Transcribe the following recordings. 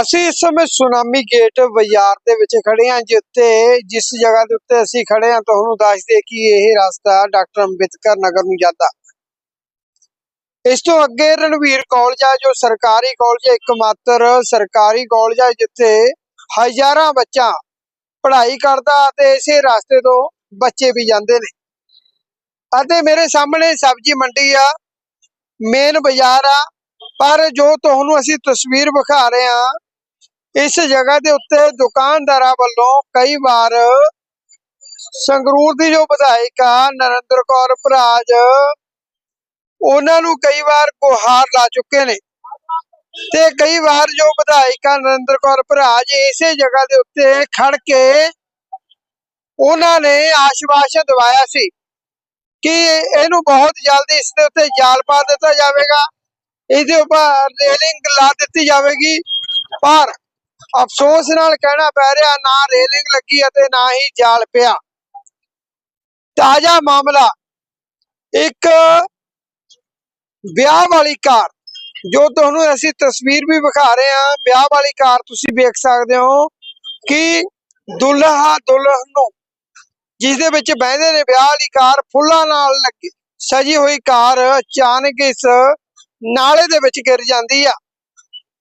ਅਸੀਂ ਇਸ ਸਮੇਂ ਸੁਨਾਮੀ ਗੇਟ ਬਾਜ਼ਾਰ ਦੇ ਵਿੱਚ ਖੜੇ ਹਾਂ ਜਿੱਥੇ ਜਿਸ ਜਗ੍ਹਾ ਦੇ ਉੱਤੇ ਅਸੀਂ ਖੜੇ ਹਾਂ ਤੁਹਾਨੂੰ ਦੱਸ ਦਈਏ ਕਿ ਇਹ ਰਸਤਾ ਡਾਕਟਰ ਅੰਬੇਦਕਰ ਨਗਰ ਨੂੰ ਜਾਂਦਾ। ਇਸ ਤੋਂ ਅੱਗੇ ਰਣਵੀਰ ਕਾਲਜ ਆ, ਜੋ ਸਰਕਾਰੀ ਕਾਲਜ ਹੈ ਇੱਕਮਾਤਰ ਸਰਕਾਰੀ ਕਾਲਜ ਹੈ ਜਿੱਥੇ ਹਜ਼ਾਰਾਂ ਬੱਚਾ ਪੜ੍ਹਾਈ ਕਰਦਾ ਤੇ ਇਸੇ ਰਸਤੇ ਤੋਂ ਬੱਚੇ ਵੀ ਜਾਂਦੇ ਨੇ। ਅਤੇ ਮੇਰੇ ਸਾਹਮਣੇ ਸਬਜ਼ੀ ਮੰਡੀ ਆ, ਮੇਨ ਬਾਜ਼ਾਰ ਆ, ਪਰ ਜੋ ਤੁਹਾਨੂੰ ਅਸੀਂ ਤਸਵੀਰ ਵਿਖਾ ਰਹੇ ਹਾਂ ਇਸ ਜਗ੍ਹਾ ਦੇ ਉੱਤੇ ਦੁਕਾਨਦਾਰਾਂ ਵੱਲੋਂ ਕਈ ਵਾਰ ਸੰਗਰੂਰ ਦੀ ਜੋ ਵਿਧਾਇਕ ਆ, ਨਰਿੰਦਰ ਕੌਰ ਭਰਾਜ, ਉਹਨਾਂ ਨੂੰ ਕਈ ਵਾਰ ਗੁਹਾਰ ਲਾ ਚੁੱਕੇ ਨੇ। ਤੇ ਕਈ ਵਾਰ ਜੋ ਵਿਧਾਇਕ ਆ, ਨਰਿੰਦਰ ਕੌਰ ਭਰਾਜ ਇਸੇ ਜਗ੍ਹਾ ਦੇ ਉੱਤੇ ਖੜ ਕੇ ਉਹਨਾਂ ਨੇ ਆਸ਼ਵਾਸਨ ਦਿਵਾਇਆ ਸੀ ਕਿ ਇਹਨੂੰ ਬਹੁਤ ਜਲਦੀ ਇਸ ਦੇ ਉੱਤੇ ਜਾਲ ਪਾ ਦਿੱਤਾ ਜਾਵੇਗਾ। ਇਹਦੇ ਉੱਪਰ ਰੇਲਿੰਗ ਲਾ ਦਿੱਤੀ ਜਾਵੇਗੀ। ਪਰ ਅਫਸੋਸ ਨਾਲ ਕਹਿਣਾ ਪੈ ਰਿਹਾ, ਨਾ ਰੇਲਿੰਗ ਲੱਗੀ ਅਤੇ ਨਾ ਹੀ ਜਾਲ ਪਿਆ। ਤਾਜ਼ਾ ਮਾਮਲਾ, ਇੱਕ ਵਿਆਹ ਵਾਲੀ ਕਾਰ, ਜੋ ਤੁਹਾਨੂੰ ਅਸੀਂ ਤਸਵੀਰ ਵੀ ਵਿਖਾ ਰਹੇ ਹਾਂ। ਵਿਆਹ ਵਾਲੀ ਕਾਰ ਤੁਸੀਂ ਵੇਖ ਸਕਦੇ ਹੋ ਕਿ ਦੁਲਹਾ ਦੁਲਹਨ ਨੂੰ ਜਿਸ ਦੇ ਵਿੱਚ ਬਹਿੰਦੇ ਨੇ ਵਿਆਹ ਵਾਲੀ ਕਾਰ, ਫੁੱਲਾਂ ਨਾਲ ਲੱਗੀ, ਸਜੀ ਹੋਈ ਕਾਰ ਅਚਾਨਕ ਇਸ ਨਾਲੇ ਦੇ ਵਿੱਚ ਗਿਰ ਜਾਂਦੀ ਆ।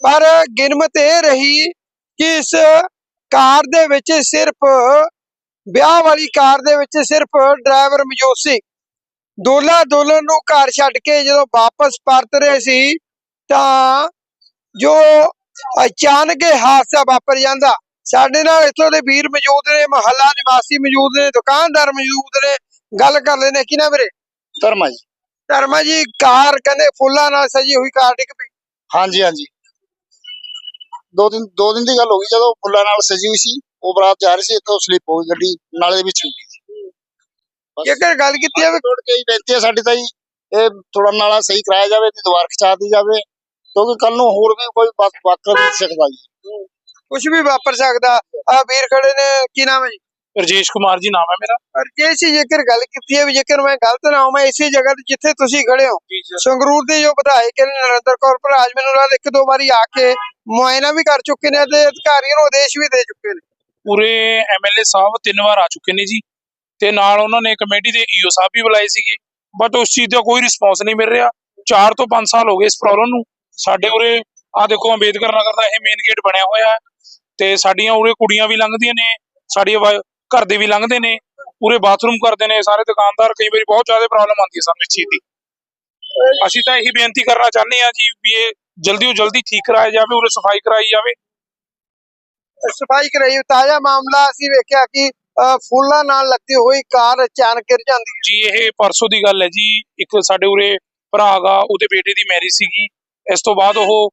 ਪਰ ਗਿਣਮਤ ਇਹ ਰਹੀ ਕਿ ਇਸ ਕਾਰ ਦੇ ਵਿੱਚ ਸਿਰਫ ਵਿਆਹ ਵਾਲੀ ਕਾਰ ਦੇ ਵਿੱਚ ਸਿਰਫ ਡਰਾਈਵਰ ਮੌਜੂਦ ਸੀ। ਦੁਲਹਾ ਦੁਲਹਨ ਨੂੰ ਘਰ ਛੱਡ ਕੇ ਜਦੋਂ ਵਾਪਸ ਪਰਤ ਰਹੇ ਸੀ ਤਾਂ ਜੋ ਅਚਾਨਕ ਇਹ ਹਾਦਸਾ ਵਾਪਰ ਜਾਂਦਾ ਸਾਡੇ ਨਾਲ ਇੱਥੋਂ ਦੇ ਵੀਰ ਮੌਜੂਦ ਨੇ ਮਹੱਲਾ ਨਿਵਾਸੀ ਮੌਜੂਦ ਨੇ ਦੁਕਾਨਦਾਰ ਮੌਜੂਦ ਨੇ ਗੱਲ ਕਰ ਲੈਨੇ ਕਿ ਨਾ ਵੀਰੇ? ਧਰਮਾ ਜੀ। ਧਰਮਾ ਜੀ ਕਾਰ ਕਹਿੰਦੇ ਫੁੱਲਾਂ ਨਾਲ ਸਜੀ ਹੋਈ ਕਾਰ ਡਿੱਗ ਪਈ ਹਾਂਜੀ ਹਾਂਜੀ। ਦੋ ਦਿਨ ਦੋ ਦਿਨ ਦੀ ਗੱਲ ਹੋ ਗਈ ਜਦੋਂ ਫੁੱਲਾਂ ਨਾਲ ਸਜੀ ਹੋਈ ਸੀ ਉਹ ਬਰਾਤ ਜਾ ਰਹੀ ਸੀ ਇੱਥੋਂ ਸਲਿੱਪ ਹੋ ਗਈ ਗੱਡੀ ਨਾਲੇ ਦੇ ਵਿੱਚ ਬਸ। ਜੇਕਰ ਗੱਲ ਕੀਤੀ ਜਾਵੇ ਤੋੜ ਕੇ ਹੀ ਬੇਨਤੀ ਹੈ ਸਾਡੀ ਤਾਂ ਜੀ ਇਹ ਥੋੜਾ ਨਾਲਾ ਸਹੀ ਕਰਾਇਆ ਜਾਵੇ ਤੇ ਦੁਬਾਰਾ ਖਿਚਾ ਦੀ ਜਾਵੇ ਕਿਉਂਕਿ ਕੱਲ ਨੂੰ ਹੋਰ ਵੀ ਕੋਈ ਵਕ- ਵਾਕਰ ਨਹੀਂ ਸਕਦਾ ਜੀ। ਕੁਝ ਵੀ ਵਾਪਰ ਸਕਦਾ। ਆ ਵੀਰ ਖੜੇ ਨੇ ਕੀ ਨਾਮ ਹੈ ਜੀ? ਰਜੇਸ਼ ਕੁਮਾਰ ਜੀ ਨਾਮ ਹੈ ਮੇਰਾ। ਪਰ ਜੇ ਸੀ ਜੇਕਰ ਗੱਲ ਕੀਤੀ ਹੈ ਵੀ ਜੇਕਰ ਮੈਂ ਗਲਤ ਨਾ ਹੋਵਾਂ ਇਸੇ ਜਗ੍ਹਾ ਤੇ ਜਿੱਥੇ ਤੁਸੀਂ ਖੜੇ ਹੋ ਸੰਗਰੂਰ ਦੇ ਜੋ ਵਿਧਾਇਕ ਨੇ ਨਰਿੰਦਰ ਕੌਰ ਭਰਾਜ ਮੈਨੂੰ ਲੱਗਦਾ ਇੱਕ ਦੋ ਵਾਰੀ ਆ ਕੇ ਮੁਆਇਨਾ ਵੀ ਕਰ ਚੁੱਕੇ ਨੇ ਤੇ ਅਧਿਕਾਰੀਆਂ ਨੂੰ ਆਦੇਸ਼ ਵੀ ਦੇ ਚੁੱਕੇ ਨੇ। ਪੂਰੇ ਐਮਐਲਏ ਸਾਹਿਬ ਤਿੰਨ ਵਾਰ ਆ ਚੁੱਕੇ ਨੇ ਜੀ ਤੇ ਨਾਲ ਉਹਨਾਂ ਨੇ ਕਮੇਟੀ ਦੇ ਈਓ ਸਾਹਿਬ ਵੀ ਬੁਲਾਏ ਸੀਗੇ ਬਟ ਉਸ ਚੀਜ਼ ਦਾ ਕੋਈ ਰਿਸਪੌਂਸ ਨਹੀਂ ਮਿਲ ਰਿਹਾ। 4 ਤੋਂ 5 ਸਾਲ ਹੋ ਗਏ ਇਸ ਪ੍ਰੋਬਲਮ ਨੂੰ। ਸਾਡੇ ਉਰੇ ਆ ਦੇਖੋ ਅੰਬੇਦਕਰ ਨਗਰ ਦਾ ਇਹ ਮੇਨ ਗੇਟ ਬਣਿਆ ਹੋਇਆ ਹੈ ਤੇ ਸਾਡੀਆਂ ਉਰੇ ਕੁੜੀਆਂ ਵੀ ਲੰਘਦੀਆਂ ਨੇ ਸਾਡੀ ਘਰ ਦੇ ਵੀ ਲੰਘਦੇ ਨੇ ਪੂਰੇ ਬਾਥਰੂਮ ਕਰਦੇ ਨੇ ਸਾਰੇ ਦੁਕਾਨਦਾਰ ਕਈ ਵਾਰੀ ਬਹੁਤ ਜ਼ਿਆਦਾ ਪ੍ਰੋਬਲਮ ਆਉਂਦੀ ਹੈ ਸਾਨੂੰ ਇਸ ਚੀਜ਼ ਦੀ। ਅਸੀਂ ਤਾਂ ਇਹੀ ਬੇਨਤੀ ਕਰਨਾ ਚਾਹੁੰਦੇ ਹਾਂ ਜੀ ਵੀ ਇਹ ਜਲਦੀ ਤੋਂ ਜਲਦੀ ਠੀਕ ਕਰਾਇਆ ਜਾਵੇ ਉਰੇ ਸਫ਼ਾਈ ਕਰਾਈ ਜਾਵੇ। ਸਫ਼ਾਈ ਕਰਾਈ ਤਾਜ਼ਾ ਮਾਮਲਾ ਅਸੀਂ ਵੇਖਿਆ ਕਿ ਫੁੱਲਾਂ ਨਾਲ ਲੱਗੀ ਹੋਈ ਕਾਰ ਅਚਾਨਕ ਗਿਰ ਜਾਂਦੀ ਜੀ ਇਹ ਪਰਸੋਂ ਦੀ ਗੱਲ ਹੈ ਜੀ। ਇੱਕ ਸਾਡੇ ਉਰੇ ਭਰਾ ਗਾ ਉਹਦੇ ਬੇਟੇ ਦੀ ਮੈਰਿਜ ਸੀਗੀ। ਇਸ ਤੋਂ ਬਾਅਦ ਉਹ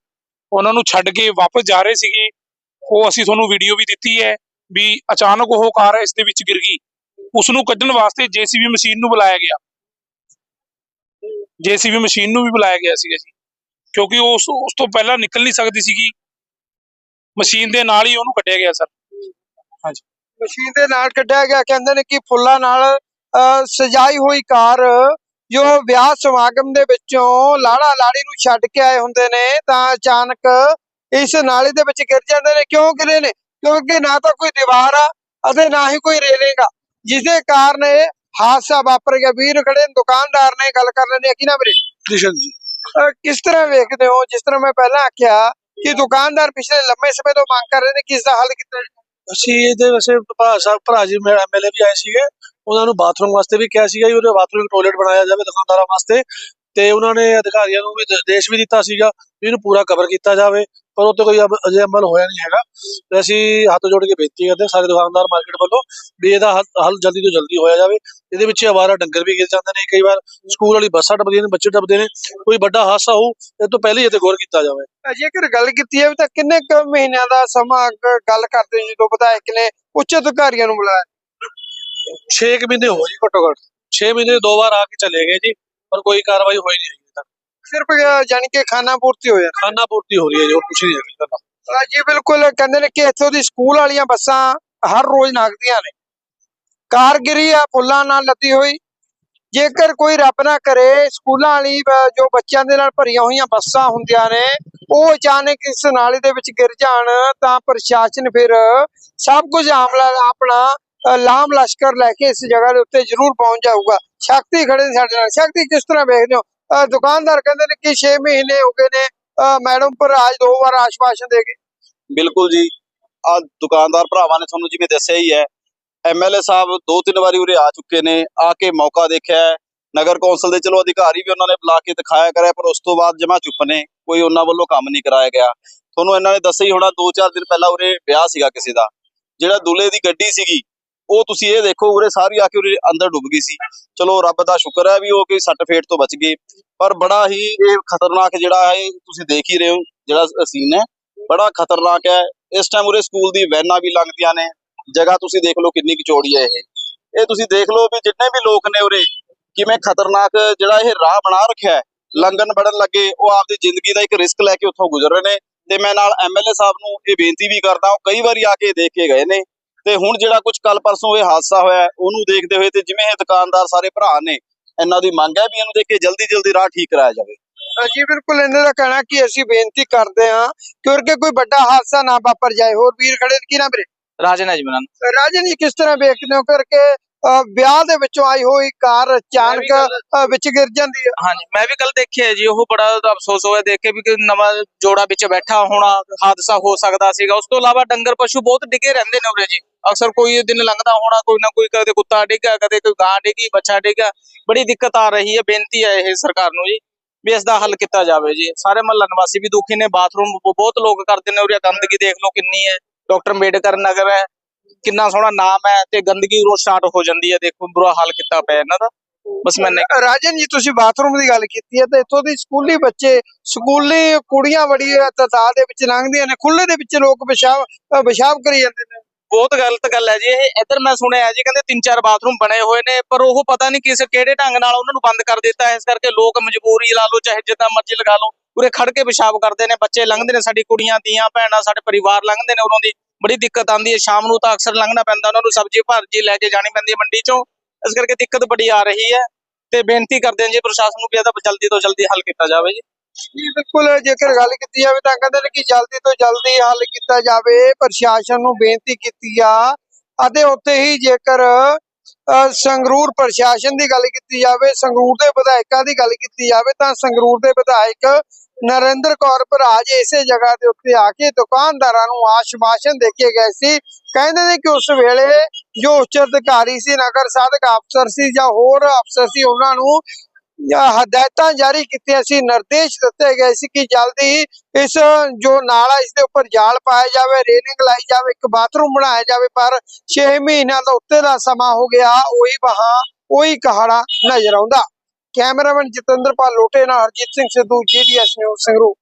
ਉਹਨਾਂ ਨੂੰ ਛੱਡ ਕੇ ਵਾਪਸ ਜਾ ਰਹੇ ਸੀਗੇ। ਉਹ ਅਸੀਂ ਤੁਹਾਨੂੰ ਵੀਡੀਓ ਵੀ ਦਿੱਤੀ ਹੈ। ਵੀ ਅਚਾਨਕ ਉਹ ਕਾਰ ਇਸ ਦੇ ਵਿੱਚ ਗਿਰ ਗਈ। ਉਸ ਨੂੰ ਕੱਢਣ ਵਾਸਤੇ ਜੀਸੀਬੀ ਮਸ਼ੀਨ ਨੂੰ ਬੁਲਾਇਆ ਗਿਆ। ਜੀਸੀਬੀ ਮਸ਼ੀਨ ਨੂੰ ਵੀ ਬੁਲਾਇਆ ਗਿਆ ਸੀਗਾ ਜੀ। ਕਿਉਂਕਿ ਉਸ ਉਸ ਤੋਂ ਪਹਿਲਾਂ ਨਿਕਲ ਨਹੀਂ ਸਕਦੀ ਸੀਗੀ। ਮਸ਼ੀਨ ਦੇ ਨਾਲ ਹੀ ਉਹਨੂੰ ਕੱਢਿਆ ਗਿਆ, ਸਰ। ਮਸ਼ੀਨ ਦੇ ਨਾਲ ਕੱਢਿਆ ਗਿਆ। ਕਹਿੰਦੇ ਨੇ ਕਿ ਫੁੱਲਾਂ ਨਾਲ ਸਜਾਈ ਹੋਈ ਕਾਰ, ਜੋ ਵਿਆਹ ਸਮਾਗਮ ਦੇ ਵਿੱਚੋਂ ਲਾੜਾ ਲਾੜੀ ਨੂੰ ਛੱਡ ਕੇ ਆਏ ਹੁੰਦੇ ਨੇ, ਤਾਂ ਅਚਾਨਕ ਇਸ ਨਾਲੇ ਦੇ ਵਿੱਚ ਗਿਰ ਜਾਂਦੇ ਨੇ। ਕਿਉਂ ਗਿਰੇ ਨੇ? ਕਿਉਂਕਿ ਨਾ ਤਾਂ ਕੋਈ ਦੀਵਾਰ ਆ ਅਤੇ ਨਾ ਹੀ ਕੋਈ ਰੇਲਿੰਗ ਆ ਜਿਸ ਦੇ ਕਾਰਨ ਇਹ ਹਾਦਸਾ ਵਾਪਰ ਗਿਆ ਵੀਰ ਖੜੇ ਦੁਕਾਨਦਾਰ ਨੇ ਗੱਲ ਕਰ ਲੈਂਦੇ ਕਿ ਨਾ ਵੀਰੇ ਕ੍ਰਿਸ਼ਨ ਜੀ ਕਿਸ ਤਰ੍ਹਾਂ ਵੇਖਦੇ ਹੋ ਜਿਸ ਤਰ੍ਹਾਂ ਮੈਂ ਪਹਿਲਾਂ ਆਖਿਆ ਕਿ ਦੁਕਾਨਦਾਰ ਪਿਛਲੇ ਲੰਮੇ ਸਮੇਂ ਤੋਂ ਮੰਗ ਕਰ ਰਹੇ ਨੇ ਕਿ ਇਸ ਦਾ ਹੱਲ ਕੀਤਾ ਜਾਵੇ ਅਸੀਂ ਇਹਦੇ ਵੈਸੇ ਭਰਾ ਸਾਹਿਬ ਭਰਾ ਜੀ ਮੇਰੇ ਵੀ ਆਏ ਸੀਗੇ ਉਹਨਾਂ ਨੂੰ ਬਾਥਰੂਮ ਵਾਸਤੇ ਵੀ ਕਿਹਾ ਸੀਗਾ ਜੀ ਉਹਦੇ ਬਾਥਰੂਮ ਟਾਇਲਟ ਬਣਾਇਆ ਜਾਵੇ ਦੁਕਾਨਦਾਰਾਂ ਵਾਸਤੇ ਤੇ ਉਹਨਾਂ ਨੇ ਅਧਿਕਾਰੀਆਂ ਨੂੰ ਵੀ ਦ- ਵੀ ਦਿੱਤਾ ਸੀਗਾ ਵੀ ਇਹਨੂੰ ਪੂਰਾ ਕਵਰ ਕੀਤਾ ਜਾਵੇ ਪਰ ਉਹ ਤੇ ਕੋਈ ਅਜੇ ਅਮਲ ਹੋਇਆ ਨਹੀਂ ਹੈਗਾ। ਤੇ ਅਸੀਂ ਹੱਥ ਜੋੜ ਕੇ ਬੇਨਤੀ ਕਰਦੇ ਹਾਂ ਸਾਰੇ ਦੁਕਾਨਦਾਰ ਮਾਰਕੀਟ ਵੱਲੋਂ ਵੀ ਇਹਦਾ ਹੱਲ ਹੱਲ ਜਲਦੀ ਤੋਂ ਜਲਦੀ ਹੋਇਆ ਜਾਵੇ। ਇਹਦੇ ਵਿੱਚ ਆਵਾਰਾ ਡੰਗਰ ਵੀ ਗਿਰ ਜਾਂਦੇ ਨੇ ਕਈ ਵਾਰ ਸਕੂਲ ਵਾਲੀ ਬੱਸਾਂ ਡੱਬਦੀਆਂ ਨੇ ਬੱਚੇ ਡੱਬਦੇ ਨੇ। ਕੋਈ ਵੱਡਾ ਹਾਦਸਾ ਹੋਊ ਇਹ ਤੋਂ ਪਹਿਲੇ ਹੀ ਇਹ ਤੇ ਗੌਰ ਕੀਤਾ ਜਾਵੇ। ਜੇਕਰ ਗੱਲ ਕੀਤੀ ਜਾਵੇ ਤਾਂ ਕਿੰਨੇ ਕੁ ਮਹੀਨਿਆਂ ਦਾ ਸਮਾਂ ਗੱਲ ਕਰਦੇ ਜਦੋਂ ਵਿਧਾਇਕ ਨੇ ਉੱਚ ਅਧਿਕਾਰੀਆਂ ਨੂੰ ਬੁਲਾਇਆ? 6 ਮਹੀਨੇ ਹੋ ਜੀ ਘੱਟੋ ਘੱਟ। 6 ਮਹੀਨੇ ਦੋ ਵਾਰ ਆ ਕੇ ਚਲੇ ਗਏ ਜੀ ਪਰ ਕੋਈ ਕਾਰਵਾਈ ਹੋਈ ਨਹੀਂ ਹੈਗੀ। ਤੱਕ ਸਿਰਫ ਜਾਣੀ ਕਿ ਖਾਨਾ ਪੂਰਤੀ ਹੋ ਜਾਂਦਾ ਖਾਨਾ ਪੂਰਤੀ ਹੋ ਰਹੀ ਹੈ ਜੀ ਕੁਛ ਨਹੀਂ ਹੈਗਾ ਅ, ਜੀ ਬਿਲਕੁਲ ਕਹਿੰਦੇ ਨੇ ਕਿ ਇੱਥੋਂ ਦੀ ਸਕੂਲ ਵਾਲੀਆਂ ਬੱਸਾਂ ਹਰ ਰੋਜ਼ ਲੰਘਦੀਆਂ ਨੇ। ਕਾਰ ਗਿਰੀ ਆ ਫੁੱਲਾਂ ਨਾਲ ਲੱਦੀ ਹੋਈ। ਜੇਕਰ ਕੋਈ ਰੱਬ ਨਾ ਕਰੇ ਸਕੂਲਾਂ ਵਾਲੀ ਬ- ਜੋ ਬੱਚਿਆਂ ਦੇ ਨਾਲ ਭਰੀਆਂ ਹੋਈਆਂ ਬੱਸਾਂ ਹੁੰਦੀਆਂ ਨੇ ਉਹ ਅਚਾਨਕ ਇਸ ਨਾਲੇ ਦੇ ਵਿੱਚ ਗਿਰ ਜਾਣ ਤਾਂ ਪ੍ਰਸ਼ਾਸਨ ਫਿਰ ਸਭ ਕੁਝ ਆਮਲਾ ਆਪਣਾ ਅ, ਲਾਮ ਲਸ਼ਕਰ ਲੈ ਕੇ ਇਸ ਜਗ੍ਹਾ ਦੇ ਉੱਤੇ ਜ਼ਰੂਰ ਪਹੁੰਚ ਜਾਊਗਾ। ਸ਼ਕਤੀ ਖੜੇ ਨੇ ਸਾਡੇ ਨਾਲ। ਸ਼ਕਤੀ ਕਿਸ ਤਰ੍ਹਾਂ ਵੇਖਦੇ ਹੋ? ਦੁਕਾਨਦਾਰ ਕਹਿੰਦੇ ਨੇ ਕਿ 6 ਮਹੀਨੇ ਹੋ ਗਏ ਨੇ। ਮੈਡਮ, ਪਰ ਅੱਜ ਦੋ ਵਾਰ ਆਸ਼ਵਾਸਨ ਦੇ ਗਏ। ਬਿਲਕੁਲ ਜੀ। ਆ ਦੁਕਾਨਦਾਰ ਭਰਾਵਾਂ ਨੇ ਤੁਹਾਨੂੰ ਜਿਵੇਂ ਦੱਸਿਆ ਹੀ ਹੈ ਐਮਐਲਏ ਸਾਹਿਬ ਦੋ ਤਿੰਨ ਵਾਰੀ ਉਰੇ ਆ ਚੁੱਕੇ ਨੇ, ਆ ਕੇ ਮੌਕਾ ਦੇਖਿਆ ਨਗਰ ਕੌਂਸਲ ਦੇ ਚਲੋ ਅਧਿਕਾਰੀ ਵੀ ਉਹਨਾਂ ਨੇ ਬੁਲਾ ਕੇ ਦਿਖਾਇਆ ਕਰਿਆ, ਪਰ ਉਸ ਤੋਂ ਬਾਅਦ ਜਮਾ ਚੁੱਪ ਨੇ, ਕੋਈ ਉਹਨਾਂ ਵੱਲੋਂ ਕੰਮ ਨਹੀਂ ਕਰਾਇਆ ਗਿਆ। ਤੁਹਾਨੂੰ ਇਹਨਾਂ ਨੇ ਦੱਸਿਆ ਹੀ ਹੋਣਾ 2-4 ਦਿਨ ਪਹਿਲਾਂ ਉਰੇ ਵਿਆਹ ਸੀਗਾ ਕਿਸੇ ਦਾ, ਜਿਹੜਾ ਦੁੱਲੇ ਦੀ ਗੱਡੀ ਸੀਗੀ ਉਹ ਤੁਸੀਂ ਇਹ ਦੇਖੋ, ਉਰੇ ਸਾਰੀ ਆ ਕੇ ਉਰੇ ਅੰਦਰ ਡੁੱਬ ਗਈ ਸੀ। ਚਲੋ, ਰੱਬ ਦਾ ਸ਼ੁਕਰ ਹੈ ਵੀ ਉਹ ਕੋਈ ਸੱਟ ਫੇਟ ਤੋਂ ਬਚ ਗਏ। ਪਰ ਬੜਾ ਹੀ ਇਹ ਖਤਰਨਾਕ ਜਿਹੜਾ ਹੈ, ਤੁਸੀਂ ਦੇਖ ਹੀ ਰਹੇ ਹੋ ਜਿਹੜਾ ਸੀਨ ਹੈ। ਬੜਾ ਖਤਰਨਾਕ ਹੈ। ਇਸ ਟਾਈਮ ਉਰੇ ਸਕੂਲ ਦੀ ਵੈਨਾਂ ਵੀ ਲੰਘਦੀਆਂ ਨੇ। ਜਗ੍ਹਾ ਤੁਸੀਂ ਦੇਖ ਲਓ ਕਿੰਨੀ ਕੁ ਚੌੜੀ ਹੈ ਇਹ। ਇਹ ਤੁਸੀਂ ਦੇਖ ਲਓ ਵੀ ਜਿੰਨੇ ਵੀ ਲੋਕ ਨੇ ਉਰੇ, ਕਿਵੇਂ ਖਤਰਨਾਕ ਜਿਹੜਾ ਇਹ ਰਾਹ ਬਣਾ ਰੱਖਿਆ ਹੈ। ਲੰਘਣ ਵੜਨ ਲੱਗੇ, ਉਹ ਆਪਦੀ ਜ਼ਿੰਦਗੀ ਦਾ ਇੱਕ ਰਿਸਕ ਲੈ ਕੇ ਉੱਥੋਂ ਗੁਜ਼ਰ ਰਹੇ ਨੇ। ਤੇ ਮੈਂ ਨਾਲ ਐਮਐਲਏ ਸਾਹਿਬ ਨੂੰ ਇਹ ਬੇਨਤੀ ਵੀ ਕਰਦਾ ਉਹ ਕਈ ਵਾਰੀ ਆ ਕੇ ਦੇਖ ਕੇ ਗਏ ਨੇ। ਤੇ ਹੁਣ ਜਿਹੜਾ ਕੁਝ ਕੱਲ ਪਰਸੋਂ ਇਹ ਹਾਦਸਾ ਹੋਇਆ ਉਹਨੂੰ ਦੇਖਦੇ ਹੋਏ ਤੇ ਜਿਵੇਂ ਇਹ ਦੁਕਾਨਦਾਰ ਸਾਰੇ ਭਰਾ ਨੇ ਇਹਨਾਂ ਦੀ ਮੰਗ ਹੈ ਵੀ ਇਹਨੂੰ ਦੇਖ ਕੇ ਜਲਦੀ ਜਲਦੀ ਰਾਹ ਠੀਕ ਕਰਾਇਆ ਜਾਵੇ। ਜੀ ਬਿਲਕੁਲ ਇਹਨਾਂ ਦਾ ਕਹਿਣਾ ਕਿ ਅਸੀਂ ਬੇਨਤੀ ਕਰਦੇ ਹਾਂ ਕਿਉਂਕਿ ਕੋਈ ਵੱਡਾ ਹਾਦਸਾ ਨਾ ਵਾਪਰ ਜਾਏ। ਹੋਰ ਵੀਰ ਖੜੇ ਕੀ ਨਾ ਵੀਰੇ? ਰਾਜਨ ਹੈ ਜੀ ਮੇਰਾ ਨਾਮ। ਰਾਜਨ ਜੀ ਕਿਸ ਤਰ੍ਹਾਂ ਵੇਖਦੇ ਹੋ? ਕਰਕੇ ਵਿਆਹ ਦੇ ਵਿੱਚੋਂ ਆਈ ਹੋਈ ਕਾਰ ਅਚਾਨਕ ਵਿੱਚ ਗਿਰ ਜਾਂਦੀ ਹੈ। ਹਾਂਜੀ ਮੈਂ ਵੀ ਕੱਲ ਦੇਖਿਆ ਜੀ ਉਹ ਬੜਾ ਅਫਸੋਸ ਹੋਇਆ ਦੇਖ ਕੇ ਵੀ ਕਿ ਨਵਾਂ ਜੋੜਾ ਵਿੱਚ ਬੈਠਾ ਹੋਣਾ ਹਾਦਸਾ ਹੋ ਸਕਦਾ ਸੀਗਾ। ਉਸ ਤੋਂ ਇਲਾਵਾ ਡੰਗਰ ਪਸ਼ੂ ਬਹੁਤ ਡਿੱਗੇ ਰਹਿੰਦੇ ਨੇ ਉਰੇ ਜੀ। ਅਕਸਰ ਕੋਈ ਦਿਨ ਲੰਘਦਾ ਹੋਣਾ ਕੋਈ ਨਾ ਕੋਈ ਕਦੇ ਕੁੱਤਾ ਡਿੱਗਾ ਕਦੇ ਕੋਈ ਗਾਂ ਡਿੱਗੀ ਬੱਚਾ ਡਿੱਗਾ ਬੜੀ ਦਿੱਕਤ ਆ ਰਹੀ ਹੈ ਬੇਨਤੀ ਹੈ ਇਹ ਸਰਕਾਰ ਨੂੰ ਜੀ ਵੀ ਇਸ ਦਾ ਹੱਲ ਕੀਤਾ ਜਾਵੇ ਜੀ। ਸਾਰੇ ਮਹੱਲਾ ਨਿਵਾਸੀ ਵੀ ਦੁਖੀ ਨੇ ਬਾਥਰੂਮ ਬਹੁਤ ਲੋਕ ਕਰਦੇ ਨੇ ਉਰੇ ਗੰਦਗੀ ਦੇਖ ਲਓ ਕਿੰਨੀ ਹੈ। ਡਾਕਟਰ ਅੰਬੇਡਕਰ ਨਗਰ ਹੈ ਕਿੰਨਾ ਸੋਹਣਾ ਨਾਮ ਹੈ ਤੇ ਗੰਦਗੀ ਰੋਜ਼ ਸਟਾਰਟ ਹੋ ਜਾਂਦੀ ਹੈ ਦੇਖੋ ਬੁਰਾ ਹਾਲ ਕੀਤਾ ਪਿਆ ਇਹਨਾਂ ਦਾ। ਬਸ ਮੈਨੇ ਰਾਜਨ ਜੀ ਤੁਸੀਂ ਬਾਥਰੂਮ ਦੀ ਗੱਲ ਕੀਤੀ ਹੈ ਤੇ ਇੱਥੋਂ ਦੀ ਸਕੂਲੀ ਬੱਚੇ ਸਕੂਲੀ ਕੁੜੀਆਂ ਬੜੀ ਤਾਦਾਦ ਦੇ ਵਿੱਚ ਲੰਘਦੀਆਂ ਨੇ ਖੁੱਲੇ ਦੇ ਵਿੱਚ ਲੋਕ ਪਿਸ਼ਾਬ ਅ, ਪਿਸ਼ਾਬ ਕਰੀ ਜਾਂਦੇ ਨੇ। ਬਹੁਤ ਗਲਤ ਗੱਲ ਹੈ ਜੀ, ਇਹ ਇੱਧਰ ਮੈਂ ਸੁਣਿਆ ਜੀ, ਕਹਿੰਦੇ ਤਿੰਨ ਚਾਰ ਬਾਥਰੂਮ ਬਣੇ ਹੋਏ ਨੇ, ਪਰ ਉਹ ਪਤਾ ਨਹੀਂ ਕਿਸ ਕਿਹੜੇ ਢੰਗ ਨਾਲ ਉਹਨਾਂ ਨੂੰ ਬੰਦ ਕਰ ਦਿੱਤਾ ਇਸ ਕਰਕੇ ਲੋਕ ਮਜਬੂਰੀ ਲਾ ਲਓ, ਚਾਹੇ ਜਿੱਦਾਂ ਮਰਜ਼ੀ ਲਗਾ ਲਓ, ਉਰੇ ਖੜ ਕੇ ਪਿਸ਼ਾਬ ਕਰਦੇ ਨੇ, ਬੱਚੇ ਲੰਘਦੇ ਨੇ, ਸਾਡੀ ਕੁੜੀਆਂ ਦੀਆਂ ਭੈਣਾਂ, ਸਾਡੇ ਪਰਿਵਾਰ ਲੰਘਦੇ ਨੇ, ਉਰੋਂ ਦੀ ਬੜੀ ਦਿੱਕਤ ਆਉਂਦੀ ਹੈ। ਸ਼ਾਮ ਨੂੰ ਤਾਂ ਅਕਸਰ ਲੰਘਣਾ ਪੈਂਦਾ, ਉਹਨਾਂ ਨੂੰ ਸਬਜ਼ੀ ਭਾਜੀ ਲੈ ਕੇ ਜਾਣੀ ਪੈਂਦੀ ਹੈ ਮੰਡੀ ਚੋਂ। ਇਸ ਕਰਕੇ ਦਿੱਕਤ ਬੜੀ ਆ ਰਹੀ ਹੈ ਤੇ ਬੇਨਤੀ ਕਰਦੇ ਹਾਂ ਜੀ ਪ੍ਰਸ਼ਾਸਨ ਨੂੰ ਵੀ ਇਹਦਾ ਜਲਦੀ ਤੋਂ ਜਲਦੀ ਹੱਲ ਕੀਤਾ ਜਾਵੇ ਜੀ। ਜੀ, ਬਿਲਕੁਲ, ਜੇਕਰ ਗੱਲ ਕੀਤੀ ਜਾਵੇ ਤਾਂ ਕਹਿੰਦੇ ਨੇ ਕਿ ਜਲਦੀ ਤੋਂ ਜਲਦੀ ਹੱਲ ਕੀਤਾ ਜਾਵੇ, ਪ੍ਰਸ਼ਾਸਨ ਨੂੰ ਬੇਨਤੀ ਕੀਤੀ ਆ। ਅਤੇ ਉੱਥੇ ਹੀ ਜੇਕਰ ਸੰਗਰੂਰ ਪ੍ਰਸ਼ਾਸਨ ਦੀ ਗੱਲ ਕੀਤੀ ਜਾਵੇ, ਸੰਗਰੂਰ ਦੇ ਵਿਧਾਇਕਾਂ ਦੀ ਗੱਲ ਕੀਤੀ ਜਾਵੇ, ਤਾਂ ਸੰਗਰੂਰ ਦੇ ਵਿਧਾਇਕ ਨਰਿੰਦਰ ਕੌਰ ਭਰਾਜ ਇਸੇ ਜਗ੍ਹਾ ਦੇ ਉੱਤੇ ਆ ਕੇ ਦੁਕਾਨਦਾਰਾਂ ਨੂੰ ਆਸ਼ਵਾਸਨ ਦੇ ਕੇ ਗਏ ਸੀ। ਕਹਿੰਦੇ ਨੇ ਕਿ ਉਸ ਵੇਲੇ ਜੋ ਉੱਚ ਅਧਿਕਾਰੀ ਸੀ, ਨਗਰ ਸਾਧਕ ਅਫਸਰ ਸੀ ਜਾਂ ਹੋਰ ਅਫਸਰ ਸੀ, ਉਹਨਾਂ ਨੂੰ ਹਦਾਇਤਾਂ ਜਾਰੀ ਕੀਤੀਆਂ ਸੀ, ਨਿਰਦੇਸ਼ ਦਿੱਤੇ ਗਏ ਸੀ ਕਿ ਜਲਦੀ ਇਸ ਜੋ ਨਾਲਾ ਇਸ ਦੇ ਉੱਪਰ ਜਾਲ ਪਾਇਆ ਜਾਵੇ, ਰੇਲਿੰਗ ਲਾਈ ਜਾਵੇ, ਇੱਕ ਬਾਥਰੂਮ ਬਣਾਇਆ ਜਾਵੇ, ਪਰ 6 ਮਹੀਨਿਆਂ ਦਾ ਉੱਤੇ ਦਾ ਸਮਾਂ ਹੋ ਗਿਆ, ਉਹੀ ਵਹਾਂ ਉਹੀ ਕਹਾੜਾ ਨਜ਼ਰ ਆਉਂਦਾ। ਕੈਮਰਾਮੈਨ ਜਤਿੰਦਰਪਾਲ ਲੋਟੇ ਨਾਲ ਹਰਜੀਤ ਸਿੰਘ ਸਿੱਧੂ ਜੀਡੀਐਸ ਨਿਊਜ਼ ਸੰਗਰੂਰ।